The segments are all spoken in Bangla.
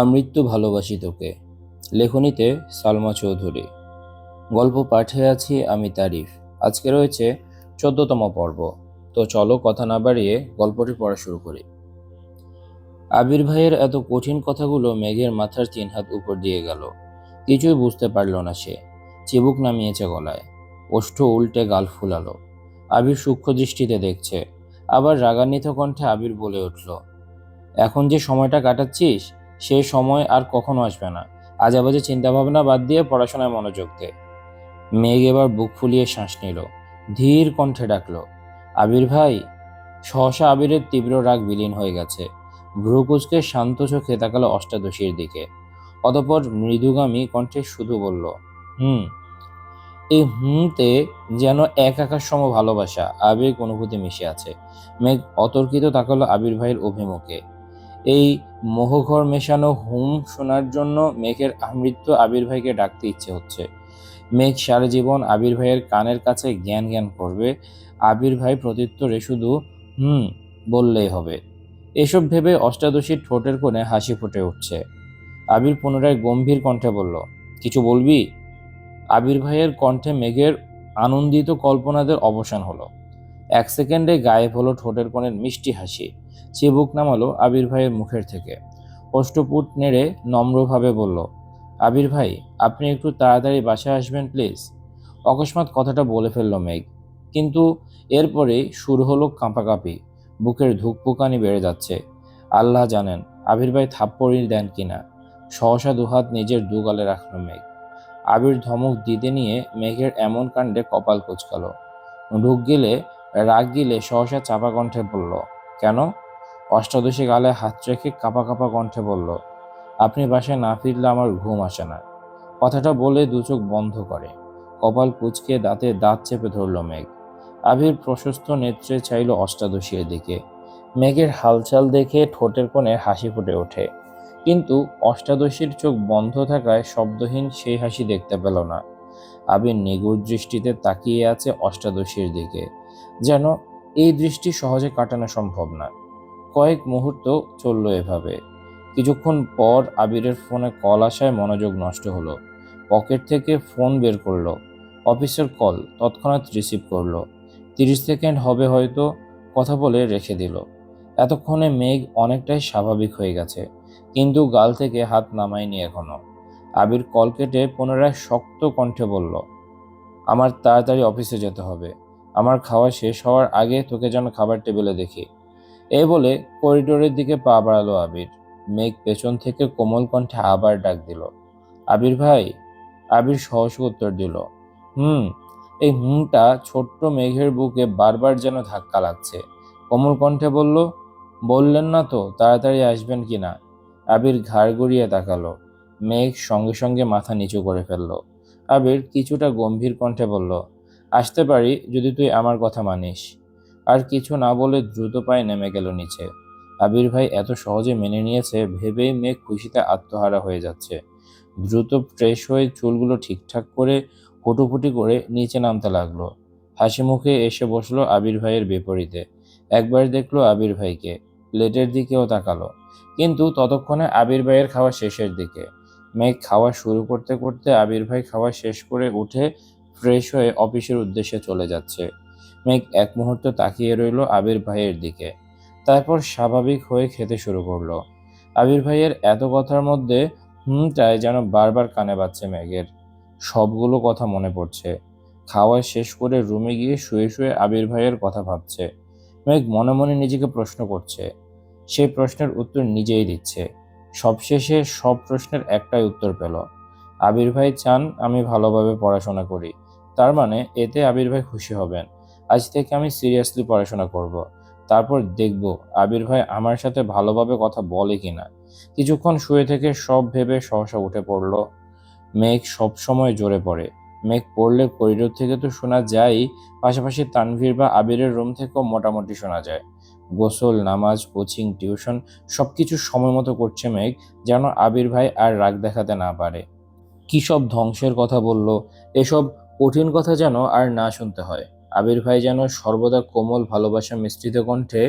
আমৃত্যু ভালোবাসি তোকে। লেখনীতে সালমা চৌধুরী। গল্প পাঠে আছি আমি তারিফ। আজকে রয়েছে চোদ্দতম পর্ব। তো চলো কথা না বাড়িয়ে গল্পটি পড়া শুরু করি। আবির ভাইয়ের এত কঠিন কথাগুলো মেঘের মাথার তিন হাত উপর দিয়ে গেল। কিছুই বুঝতে পারল না সে। চিবুক নামিয়েছে গলায়। ওষ্ঠ উল্টে গাল ফুলালো। আবির সূক্ষ্ম দৃষ্টিতে দেখছে। আবার রাগান্বিত কণ্ঠে আবির বলে উঠল, এখন যে সময়টা কাটাচ্ছিস সেই সময় আর কখনো আসবে না। আজাবাজে চিন্তাভাবনা বাদ দিয়ে পড়াশোনায় মনোযোগ দে। মেঘ এবার বুক ফুলিয়ে শ্বাস নিল। ধীর কণ্ঠে ডাকলো, আবির ভাই! সহসা আবিরের তীব্র রাগ বিলীন হয়ে গেছে। ভ্রুকুচকে শান্ত চোখে তাকালো অষ্টাদশীর দিকে। অতপর মৃদুগামী কণ্ঠে শুধু বলল, হুম, এই হুমতে যেন এক আকাশ সম ভালোবাসা, আবেগ অনুভূতি মিশে আছে। মেঘ অতর্কিত তাকালো আবির ভাইয়ের অভিমুখে। এই মোহঘর মেশানো হুম শোনার জন্য মেঘের আমৃত্য আবির ভাইকে ডাকতে ইচ্ছে হচ্ছে। মেঘ সারা জীবন আবির ভাইয়ের কানের কাছে জ্ঞান জ্ঞান করবে। আবির ভাই প্রত্যুত্তরে শুধু, হুম বললেই হবে। এসব ভেবে অষ্টাদশীর ঠোঁটের কোণে হাসি ফুটে উঠছে। আবির পুনরায় গম্ভীর কণ্ঠে বলল, কিছু বলবি? আবির ভাইয়ের কণ্ঠে মেঘের আনন্দিত কল্পনাদের অবসান হলো। এক সেকেন্ডে গায়েব হলো ঠোঁটের কোণের মিষ্টি হাসি। চিবুক নামালো আবির ভাইয়ের মুখের থেকে। অষ্টপুট নেড়ে নম্রভাবে বলল, আবির ভাই, আপনি একটু তাড়াতাড়ি বাসায় আসবেন, প্লিজ? অকস্মাৎ কথাটা বলে ফেলল মেঘ। কিন্তু এরপরেই শুরু হলো কাঁপাকাঁপি। বুকের ধুকপুকানি বেড়ে যাচ্ছে। আল্লাহ জানেন, আবির ভাই থাপ্পড়ি দেন কিনা। সহসা দুহাত নিজের দুগালে রাখল মেঘ। আবির ধমক দিতে নিয়ে মেঘের এমন কাণ্ডে কপাল কুচকালো। ঢুক গেলে, রাগ গিলে সহসা চাপা কণ্ঠে বলল, কেন? অষ্টাদশী গালে হাত রেখে কাঁপা কাঁপা কণ্ঠে বলল, আপনি বাসায় না ফিরলে আমার ঘুম আসে না। কথাটা বলে দু চোখ বন্ধ করে। কপাল কুচকে দাঁতে দাঁত চেপে ধরল মেঘ। আবির প্রশস্ত নেত্রে চাইল অষ্টাদশীর দিকে। মেঘের হালচাল দেখে ঠোঁটের কোণে হাসি ফুটে ওঠে। কিন্তু অষ্টাদশীর চোখ বন্ধ থাকায় শব্দহীন সেই হাসি দেখতে পেল না। আবির নিগুড় দৃষ্টিতে তাকিয়ে আছে অষ্টাদশীর দিকে। যেন এই দৃষ্টি সহজে কাটানো সম্ভব না। কয়েক মুহূর্ত চলল এভাবে। কিছুক্ষণ পর আবিরের ফোনে কল আসায় মনোযোগ নষ্ট হলো। পকেট থেকে ফোন বের করল। অফিসের কল তৎক্ষণাৎ রিসিভ করল। তিরিশ সেকেন্ড হবে হয়তো, কথা বলে রেখে দিল। এতক্ষণে মেঘ অনেকটাই স্বাভাবিক হয়ে গেছে, কিন্তু গাল থেকে হাত নামায়নি এখনও। আবির কল কেটে পুনরায় শক্ত কণ্ঠে বলল, আমার তাড়াতাড়ি অফিসে যেতে হবে। আমার খাওয়া শেষ হওয়ার আগে তোকে যেন খাবার টেবিলে দেখি। এই বলে করিডোরের দিকে পা বাড়ালো আবির। মেঘ পেছন থেকে কোমল কণ্ঠে আবার ডাক দিল। আবির ভাই, আবির সহজ উত্তর দিল, হুম, এই হুমটা ছোট্ট মেঘের বুকে বারবার যেন ধাক্কা লাগছে। কোমল কণ্ঠে বলল, বললেন না তো, তাড়াতাড়ি আসবেন কি না? আবির ঘাড় গড়িয়ে তাকালো। মেঘ সঙ্গে সঙ্গে মাথা নিচু করে ফেলল। আবির কিছুটা গম্ভীর কণ্ঠে বলল, আসতে পারি যদি তুই আমার কথা মানিস। আর কিছু না বলে দ্রুত পায়ে নেমে গেল নিচে। আবির ভাই এত সহজে মেনে নিয়েছে, ভেবেই মেঘ খুশিতে আত্মহারা হয়ে যাচ্ছে। দ্রুত ফ্রেশ হয়ে চুলগুলো ঠিকঠাক করে হুটুপুটি করে নিচে নামতে লাগল। হাসি মুখে এসে বসল আবির ভাইয়ের বিপরীতে। একবার দেখল আবির ভাইকে, প্লেটের দিকেও তাকালো। কিন্তু ততক্ষণে আবির ভাইয়ের খাওয়া শেষের দিকে। মেঘ খাওয়া শুরু করতে করতে আবির ভাই খাওয়া শেষ করে উঠে ফ্রেশ হয়ে অফিসের উদ্দেশ্যে চলে যাচ্ছে। মেঘ এক মুহূর্ত তাকিয়ে রইল আবির ভাইয়ের দিকে। তারপর স্বাভাবিক হয়ে খেতে শুরু করল। আবির ভাইয়ের এত কথার মধ্যে হুমটায় যেন বারবার কানে বাজছে মেঘের। সবগুলো কথা মনে পড়ছে। খাওয়া শেষ করে রুমে গিয়ে শুয়ে শুয়ে আবির ভাইয়ের কথা ভাবছে। মেঘ মনে মনে নিজেকে প্রশ্ন করছে। সেই প্রশ্নের উত্তর নিজেই দিচ্ছে। সবশেষে সব প্রশ্নের একটাই উত্তর পেল। আবির ভাই চান আমি ভালোভাবে পড়াশোনা করি। তার মানে এতে আবির ভাই খুশি হবেন। আজ থেকে আমি সিরিয়াসলি পড়াশোনা করব। তারপর দেখব আবির ভাই আমার সাথে ভালোভাবে কথা বলে কি না কিছুক্ষণ শুয়ে থেকে সব ভেবে সহসা উঠে পড়ল। মেঘ সব সময় জোরে পড়ে। মেঘ পড়লে করিডোর থেকে তো শোনা যায়, পাশাপাশি তানভীর বা আবিরের রুম থেকেও মোটামুটি শোনা যায়। গোসল, নামাজ, কোচিং, টিউশন সব কিছু সময় মতো করছে মেঘ, যেন আবির ভাই আর রাগ দেখাতে না পারে। কী সব ধ্বংসের কথা বলল? এসব কঠিন কথা যেন আর না শুনতে হয়। আবির ভাই যেন সর্বদা কোমল ভালোবাসা মিশ্রিত কণ্ঠে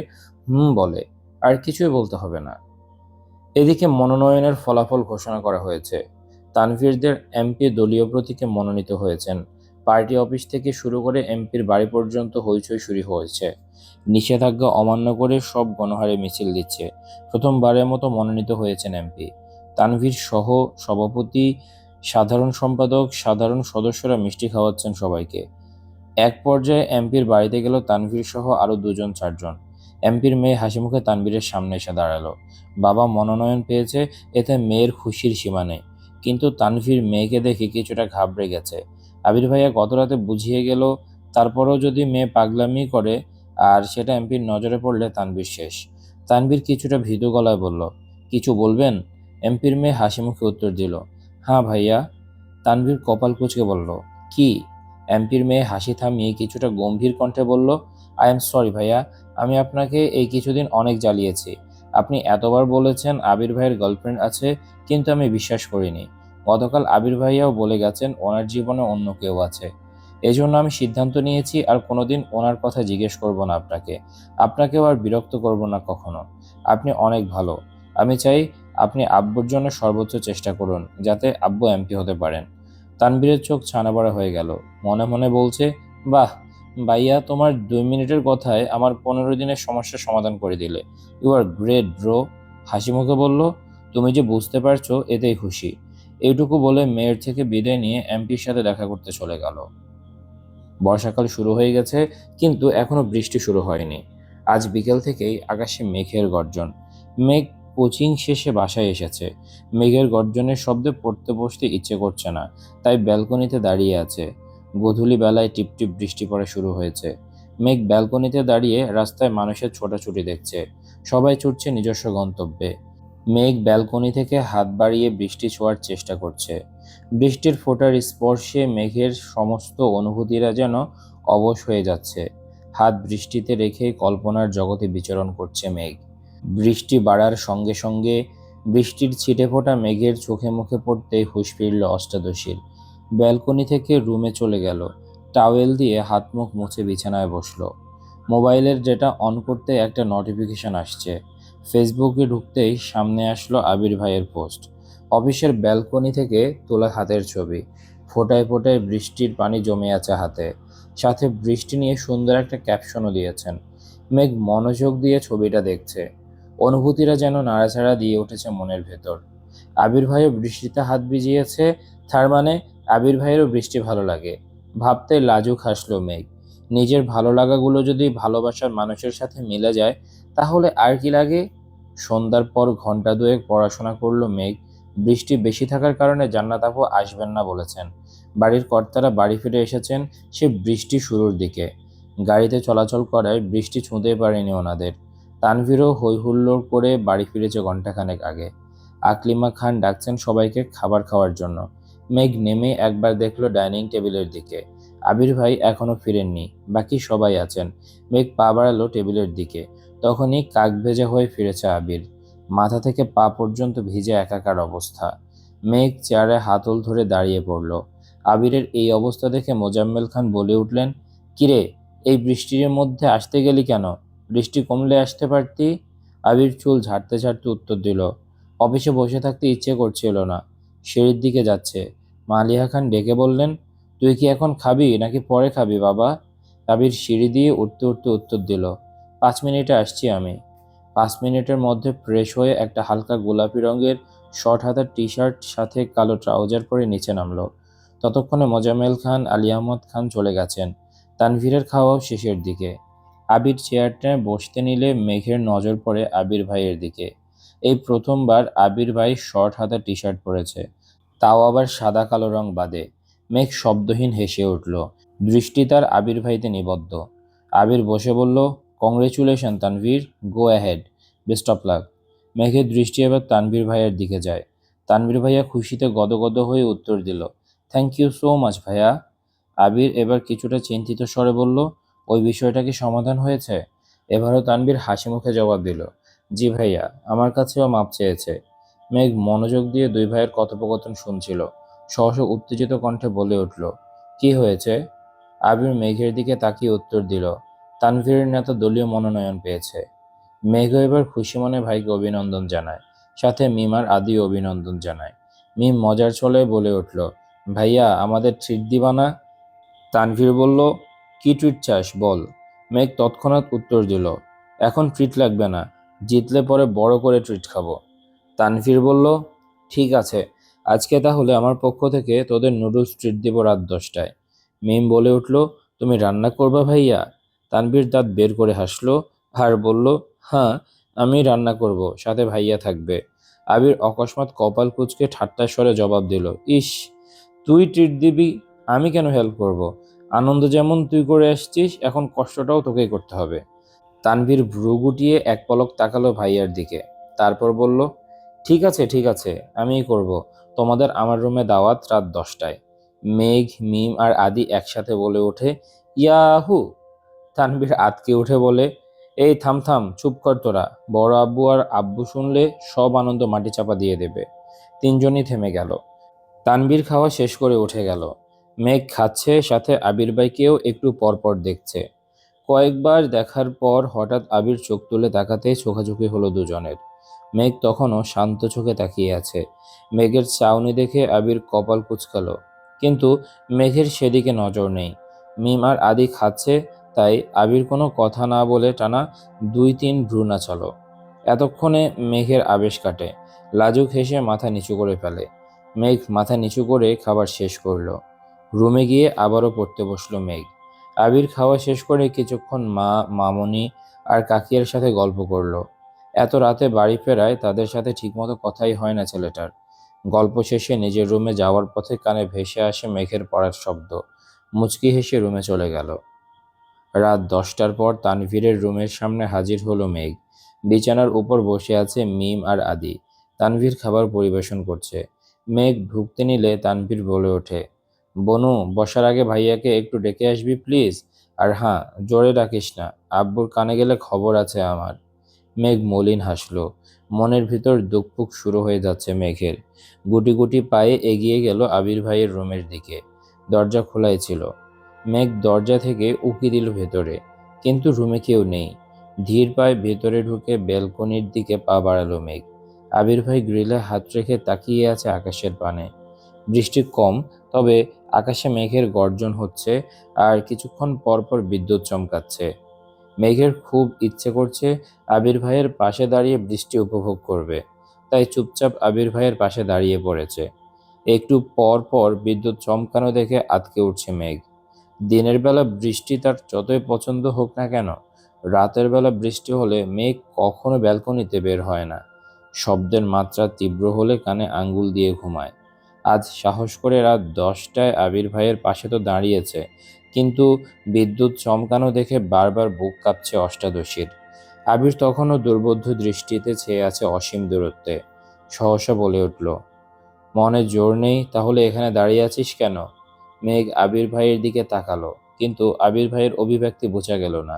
হুম বলে, আর কিছুই বলতে হবে না। এদিকে মনোনয়নের ফলাফল ঘোষণা করা হয়েছে। তানভীরদের এমপি দলীয় প্রতীকে মনোনীত হয়েছেন। পার্টি অফিস থেকে শুরু করে এমপির বাড়ি পর্যন্ত হইচই শুরু হয়েছে। নিষেধাজ্ঞা অমান্য করে সব গণহারে মিছিল দিচ্ছে। প্রথমবারের মতো মনোনীত হয়েছেন এমপি। তানভীর সহ সভাপতি, সাধারণ সম্পাদক, সাধারণ সদস্যরা মিষ্টি খাওয়াচ্ছেন সবাইকে। এক পর্যায়ে এমপির বাড়িতে গেল তানভীর সহ আরও দুজন চারজন। এমপির মেয়ে হাসিমুখে তানভীরের সামনে এসে দাঁড়াল। বাবা মনোনয়ন পেয়েছে, এতে মেয়ের খুশির সীমা নেই। কিন্তু তানভীর মেয়েকে দেখে কিছুটা ঘাবড়ে গেছে। আবির ভাইয়া গত রাতে বুঝিয়ে গেল, তারপরেও যদি মেয়ে পাগলামি করে, আর সেটা এমপির নজরে পড়লে তানভীর শেষ। তানভীর কিছুটা ভীতু গলায় বলল, কিছু বলবেন? এমপির মেয়ে হাসি মুখে উত্তর দিল হ্যাঁ ভাইয়া। তানভীর কপাল কুচকে বলল, কি? এমপির মেয়ে হাসি থামিয়ে কিছুটা গম্ভীর কণ্ঠে বলল আই এম সরি ভাইয়া, আমি আপনাকে এই কিছুদিন অনেক জ্বালিয়েছি। আপনি এতবার বলেছেন আবির ভাইয়ের গার্লফ্রেন্ড আছে, কিন্তু আমি বিশ্বাস করিনি। গতকাল আবির ভাইয়াও বলে গেছেন ওনার জীবনে অন্য কেউ আছে। এজন্য আমি সিদ্ধান্ত নিয়েছি আর কোনোদিন ওনার কথা জিজ্ঞেস করব না আপনাকে। আপনাকেও আর বিরক্ত করব না কখনো। আপনি অনেক ভালো। আমি চাই আপনি আব্বুর জন্য সর্বোচ্চ চেষ্টা করুন, যাতে আব্বু এমপি হতে পারেন। তানবীরের চোখ ছানাবড়া হয়ে গেল। মনে মনে বলছে, বাহ, ভাইয়া তোমার দুই মিনিটের কথায় আমার পনেরো দিনের সমস্যার সমাধান করে দিলে। ইউ আর গ্রেট ব্রো হাসি মুখে বলল, তুমি যে বুঝতে পারছ, এতেই খুশি। এইটুকু বলে মেয়ের থেকে বিদায় নিয়ে এমপির সাথে দেখা করতে চলে গেল। বর্ষাকাল শুরু হয়ে গেছে, কিন্তু এখনও বৃষ্টি শুরু হয়নি। আজ বিকেল থেকেই আকাশে মেঘের গর্জন। মেঘ কোচিং শেষে বাসায় এসেছে। মেঘের গর্জনের শব্দে পড়তে বসতে ইচ্ছে করছে না, তাই ব্যালকনিতে দাঁড়িয়ে আছে। গধূলি বেলায় টিপটিপ বৃষ্টি পড়া শুরু হয়েছে। মেঘ ব্যালকনিতে দাঁড়িয়ে রাস্তায় মানুষের ছোটাছুটি দেখছে। সবাই ছুটছে নিজস্ব গন্তব্যে। মেঘ ব্যালকনি থেকে হাত বাড়িয়ে বৃষ্টি ছোঁয়ার চেষ্টা করছে। বৃষ্টির ফোঁটার স্পর্শে মেঘের সমস্ত অনুভূতিরা যেন অবশ হয়ে যাচ্ছে। হাত বৃষ্টিতে রেখে কল্পনার জগতে বিচরণ করছে মেঘ। বৃষ্টি বাড়ার সঙ্গে সঙ্গে বৃষ্টির ছিটে ফোঁটা মেঘের চোখে মুখে পড়তেই হুঁশ ফিরল অষ্টাদশীর। ব্যালকনি থেকে রুমে চলে গেল। টাওয়েল দিয়ে হাত মুখ মুছে বিছানায় বসল। মোবাইলের ডেটা অন করতে একটা নোটিফিকেশন আসছে। ফেসবুকে ঢুকতেই সামনে আসলো আবির ভাইয়ের পোস্ট। অফিসের ব্যালকনি থেকে তোলা হাতের ছবি। ফোটায় ফোটায় বৃষ্টির পানি জমে আছে হাতে। সাথে বৃষ্টি নিয়ে সুন্দর একটা ক্যাপশনও দিয়েছেন। মেঘ মনোযোগ দিয়ে ছবিটা দেখছে। অনুভূতিরা যেন নাড়াচাড়া দিয়ে উঠেছে মনের ভেতর। আবির ভাইও বৃষ্টিতে হাত ভিজিয়েছে, তার মানে আবির ভাইয়েরও বৃষ্টি ভালো লাগে। ভাবতে লাজুক হাসলো মেঘ। নিজের ভালো লাগাগুলো যদি ভালোবাসার মানুষের সাথে মিলে যায়, তাহলে আর কি লাগে? সন্ধ্যার পর ঘণ্টা দুয়েক পড়াশোনা করল মেঘ। বৃষ্টি বেশি থাকার কারণে জান্নাত আপু আসবেন না বলেছেন। বাড়ির কর্তারা বাড়ি ফিরে এসেছেন সে বৃষ্টি শুরুর দিকে। গাড়িতে চলাচল করায় বৃষ্টি ছুঁতেই পারেনি ওনাদের। তানভীরও হৈ হুল্লোড় করে বাড়ি ফিরেছে ঘন্টাখানেক আগে। আকলিমা খান ডাকছেন সবাইকে খাবার খাওয়ার জন্য। মেঘ নেমে একবার দেখল ডাইনিং টেবিলের দিকে। আবির ভাই এখনও ফিরেননি, বাকি সবাই আছেন। মেঘ পা বাড়ালো টেবিলের দিকে। তখনই কাক ভেজা হয়ে ফিরেছে আবির। মাথা থেকে পা পর্যন্ত ভিজে একাকার অবস্থা। মেঘ চেয়ারে হাতল ধরে দাঁড়িয়ে পড়ল। আবিরের এই অবস্থা দেখে মোজাম্মেল খান বলে উঠলেন, কিরে, এই বৃষ্টির মধ্যে আসতে গেলি কেন? বৃষ্টি কমলে আসতে পারতি। আবির চুল ঝাড়তে ঝাড়তে উত্তর দিল, অফিসে বসে থাকতে ইচ্ছে করছিল না। সিঁড়ির দিকে যাচ্ছে। মালিয়া খান ডেকে বললেন, তুই কি এখন খাবি নাকি পরে খাবি বাবা? আবির সিঁড়ি দিয়ে উঠতে উঠতে উত্তর দিল, পাঁচ মিনিটে আসছি আমি। পাঁচ মিনিটের মধ্যে ফ্রেশ হয়ে একটা হালকা গোলাপি রঙের শর্ট হাতার টি শার্ট সাথে কালো ট্রাউজার পরে নিচে নামলো। ততক্ষণে মোজামেল খান, আলী আহমদ খান চলে গেছেন। তানভীরের খাওয়াও শেষের দিকে। আবির চেয়ারটায় বসতে নিলে মেঘের নজর পড়ে আবির ভাইয়ের দিকে। এই প্রথমবার আবির ভাই শর্ট হাতা টি শার্ট পরেছে, তাও আবার সাদা কালো রং বাদে। মেঘ শব্দহীন হেসে উঠল। দৃষ্টি তার আবির ভাইতে নিবদ্ধ। আবির বসে বলল congratulation Tanvir. Go ahead best of luck মেঘের দৃষ্টি এবার তানভীর ভাইয়ের দিকে যায়। তানভীর ভাইয়া খুশিতে গদগদ হয়ে উত্তর দিল থ্যাংক ইউ সো মাচ ভাইয়া। আবির এবার কিছুটা চিন্তিত স্বরে বলল ওই বিষয়টা কি সমাধান হয়েছে? এবারও তানভীর হাসি মুখে জবাব দিল, জি ভাইয়া, আমার কাছেও মাপ চেয়েছে। মেঘ মনোযোগ দিয়ে দুই ভাইয়ের কথোপকথন শুনছিল। সহসা উত্তেজিত কণ্ঠে বলে উঠল, কি হয়েছে? আবির মেঘের দিকে তাকিয়ে উত্তর দিল, তানভীরের নেতা দলীয় মনোনয়ন পেয়েছে। মেঘ এবার খুশি মনে ভাইকে অভিনন্দন জানায়, সাথে মিমার আদি অভিনন্দন জানায়। মিম মজার ছলে বলে উঠল, ভাইয়া, আমাদের ট্রিট দিবা না? তানভীর বলল ট্রিট চাস বল। মেঘ তৎক্ষণাৎ উত্তর দিল, এখন ট্রিট লাগবে না, জিতলে পরে বড় করে ট্রিট খাব। তানভীর বলল, ঠিক আছে, আজকে তাহলে আমার পক্ষ থেকে তোদের নুডলস ট্রিট দিব রাত দশটায়। মিম বলে উঠল, তুমি রান্না করবা ভাইয়া? তানভীর দাঁত বের করে হাসলো আর বলল হ্যাঁ আমি রান্না করব, সাথে ভাইয়া থাকবে। আবির অকস্মাৎ কপাল কুচকে ঠাট্টা স্বরে জবাব দিল, ইস, তুই ট্রিট দিবি, আমি কেন হেল্প করব। আনন্দ যেমন তুই করে আসছিস, এখন কষ্টটাও তোকেই করতে হবে। তানভীর ভ্রু গুটিয়ে এক পলক তাকালো ভাইয়ার দিকে। তারপর বলল, ঠিক আছে ঠিক আছে, আমিই করব। তোমাদের আমার রুমে দাওয়াত রাত দশটায়। মেঘ, মিম আর আদি একসাথে বলে ওঠে, ইয়াহু। তানভীর আতকে উঠে বলে, এই থাম থাম, চুপ কর তোরা। বড় আব্বু আর আব্বু শুনলে সব আনন্দ মাটি চাপা দিয়ে দেবে। তিনজনই থেমে গেল। তানবীর খাওয়া শেষ করে উঠে গেল। মেঘ খাচ্ছে, সাথে আবির ভাইকেও একটু পরপর দেখছে। কয়েকবার দেখার পর হঠাৎ আবির চোখ তুলে তাকাতেই চোখাচোখি হলো দুজনের। মেঘ তখনও শান্ত চোখে তাকিয়ে আছে। মেঘের চাউনি দেখে আবির কপাল কুচকালো। কিন্তু মেঘের সেদিকে নজর নেই। মিম আর আদি খাচ্ছে, তাই আবির কোনো কথা না বলে টানা দুই তিন ভ্রু নাচালো এতক্ষণে মেঘের আবেশ কাটে। লাজুক হেসে মাথা নিচু করে ফেলে। মেঘ মাথা নিচু করে খাবার শেষ করল। রুমে গিয়ে আবারও পড়তে বসল মেঘ। আবির খাওয়া শেষ করে কিছুক্ষণ মা, মামনি আর কাকিয়ার সাথে গল্প করল। এত রাতে বাড়ি ফেরায় তাদের সাথে ঠিকমতো কথাই হয় না ছেলেটার। গল্প শেষে নিজের রুমে যাওয়ার পথে কানে ভেসে আসে মেঘের পড়ার শব্দ। মুচকি হেসে রুমে চলে গেল। রাত দশটার পর তানভীরের রুমের সামনে হাজির হলো মেঘ। বিছানার উপর বসে আছে মিম আর আদি। তানভীর খাবার পরিবেশন করছে। মেঘ ঢুকতে নিলে তানভীর বলে ওঠে বনু, বসার আগে ভাইয়াকে একটু ডেকে আসবি প্লিজ? আর হ্যাঁ জোরে ডাকিস না। আব্বুর কানে গেলে খবর আছে আমার। মেঘ মলিন হাসলো। মনের ভিতর দুকপুক শুরু হয়ে যাচ্ছে মেঘের। গুটি গুটি পায়ে এগিয়ে গেল আবির ভাইয়ের রুমের দিকে। দরজা খোলাই ছিল। মেঘ দরজা থেকে উকি দিল ভেতরে। কিন্তু রুমে কেউ নেই। ধীর পায়ে ভেতরে ঢুকে ব্যালকনির দিকে পা বাড়ালো মেঘ। আবির ভাই গ্রিলে হাত রেখে তাকিয়ে আছে আকাশের পানে। বৃষ্টি কম, তবে আকাশে মেঘের গর্জন হচ্ছে আর কিছুক্ষণ পর পর বিদ্যুৎ চমকাচ্ছে। মেঘের খুব ইচ্ছে করছে আবির ভাইয়ের পাশে দাঁড়িয়ে বৃষ্টি উপভোগ করবে, তাই চুপচাপ আবির ভাইয়ের পাশে দাঁড়িয়ে পড়েছে। একটু পর পর বিদ্যুৎ চমকানো দেখে আতকে উঠছে মেঘ। দিনের বেলা বৃষ্টি তার যতই পছন্দ হোক না কেন, রাতের বেলা বৃষ্টি হলে মেঘ কখনো ব্যালকনিতে বের হয় না। শব্দের মাত্রা তীব্র হলে কানে আঙ্গুল দিয়ে ঘুমায়। আজ সাহস করে রাত দশটায় আবির ভাইয়ের পাশে তো দাঁড়িয়েছে। কিন্তু বিদ্যুৎ চমকানো দেখে বারবার বুক কাঁপছে অষ্টাদশীর। আবির তখনও দুর্বোধ্য দৃষ্টিতে চেয়ে আছে অসীম দূরত্বে। সহসা বলে উঠল, মনে জোর নেই, তাহলে এখানে দাঁড়িয়ে আছিস কেন? মেঘ আবির ভাইয়ের দিকে তাকালো, কিন্তু আবির ভাইয়ের অভিব্যক্তি বোঝা গেল না।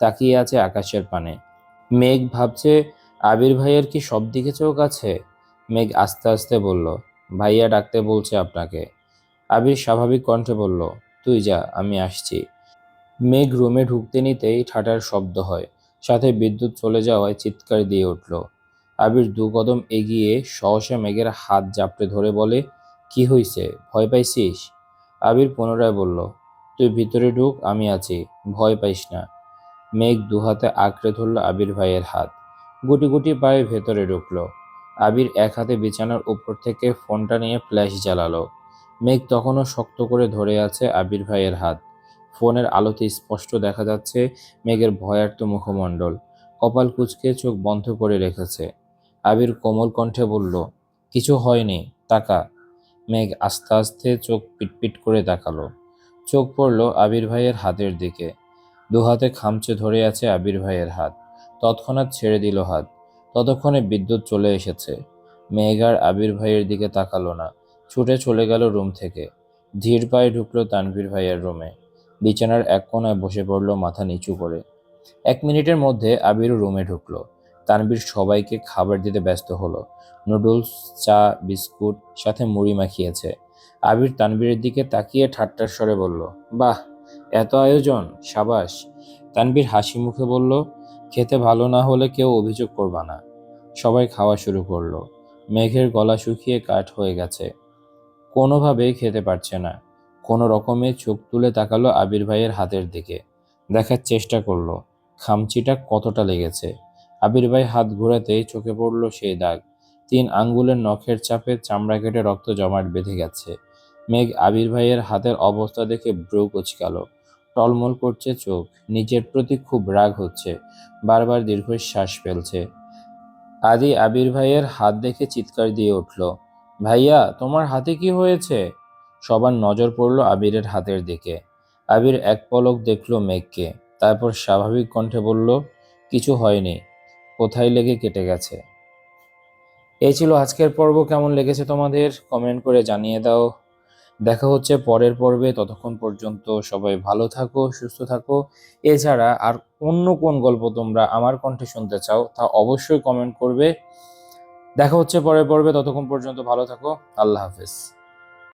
তাকিয়ে আছে আকাশের পানে। মেঘ ভাবছে, আবির ভাইয়ের কি সব দিকে চোখ আছে? মেঘ আস্তে আস্তে বলল ভাইয়া ডাকতে বলছে আপনাকে। আবির স্বাভাবিক কণ্ঠে বলল, তুই যা, আমি আসছি। মেঘ রুমে ঢুকতে নিতেই ঠাটার শব্দ হয়, সাথে বিদ্যুৎ চলে যাওয়ায় চিৎকার দিয়ে উঠল। আবির দু কদম এগিয়ে সহসা মেঘের হাত জাপটে ধরে বলে, কি হইছে, ভয় পাইছিস? আবির পুনরায় বলল, তুই ভিতরে ঢুক, আমি আছি, ভয় পাইস না। মেঘ দুহাতে আঁকড়ে ধরল আবির ভাইয়ের হাত। গুটি গুটি পায়ে ভেতরে ঢুকলো। আবির এক হাতে বিছানার উপর থেকে ফোনটা নিয়ে ফ্ল্যাশ জ্বালালো। মেঘ তখনও শক্ত করে ধরে আছে আবির ভাইয়ের হাত। ফোনের আলোতে স্পষ্ট দেখা যাচ্ছে মেঘের ভয়ার্ত মুখমণ্ডল। কপাল কুচকে চোখ বন্ধ করে রেখেছে। আবির কোমল কণ্ঠে বলল, কিছু হয়নি তাকা মেঘ আস্তে আস্তে চোখ পিটপিট করে তাকালো। চোখ পড়ল আবির ভাইয়ের হাতের দিকে। দু হাতে খামচে ধরে আছে আবির ভাইয়ের হাত। তৎক্ষণাৎ ছেড়ে দিল হাত। ততক্ষণে বিদ্যুৎ চলে এসেছে। মেঘার আবির ভাইয়ের দিকে তাকালো না। ছুটে চলে গেল রুম থেকে। ধীর পায়ে ঢুকলো তানভীর ভাইয়ের রুমে। বিছানার এক কোনায় বসে পড়ল মাথা নিচু করে। এক মিনিটের মধ্যে আবিরও রুমে ঢুকলো। তানভীর সবাইকে খাবার দিতে ব্যস্ত হলো। নুডলস, চা, বিস্কুট, সাথে মুড়ি মাখিয়েছে। আবির তানভীরের দিকে তাকিয়ে ঠাট্টার স্বরে বলল, বাহ, এত আয়োজন, সাবাস। তানভীর হাসি মুখে বলল খেতে ভালো না হলে কেউ অভিযোগ করবা না। সবাই খাওয়া শুরু করল। মেঘের গলা শুকিয়ে কাঠ হয়ে গেছে। কোনোভাবেই খেতে পারছে না। কোনো রকমে চোখ তুলে তাকালো আবির ভাইয়ের হাতের দিকে। দেখার চেষ্টা করল। খামচিটা কতটা লেগেছে। আবির ভাই হাত ঘোরাতেই চোখে পড়ল সেই দাগ। তিন আঙ্গুলের নখের চাপে চামড়া কেটে রক্ত জমাট বেঁধে গেছে। মেঘ আবির ভাইয়ের হাতের অবস্থা দেখে ব্রু কুচকালো। টলমল করছে চোখ। নিজের প্রতি খুব রাগ হচ্ছে। বারবার দীর্ঘশ্বাস ফেলছে। আদি আবির ভাইয়ের হাত দেখে চিৎকার দিয়ে উঠল, ভাইয়া, তোমার হাতে কি হয়েছে? সবার নজর পড়ল আবিরের হাতের দিকে। আবির এক পলক দেখল মেঘকে, তারপর স্বাভাবিক কণ্ঠে বলল, কিছু হয়নি। কোথায় লেগে কেটে গেছে? এই ছিল আজকের পর্ব। কেমন লেগেছে তোমাদের? কমেন্ট করে জানিয়ে দাও। দেখা হচ্ছে পরের পর্বে। ততক্ষণ পর্যন্ত সবাই ভালো থাকো, সুস্থ থাকো। এছাড়া আর অন্য কোন গল্প তোমরা আমার কণ্ঠে শুনতে চাও তা অবশ্যই কমেন্ট করবে। দেখা হচ্ছে পরের পর্বে। ততক্ষণ পর্যন্ত ভালো থাকো। আল্লাহ হাফেজ।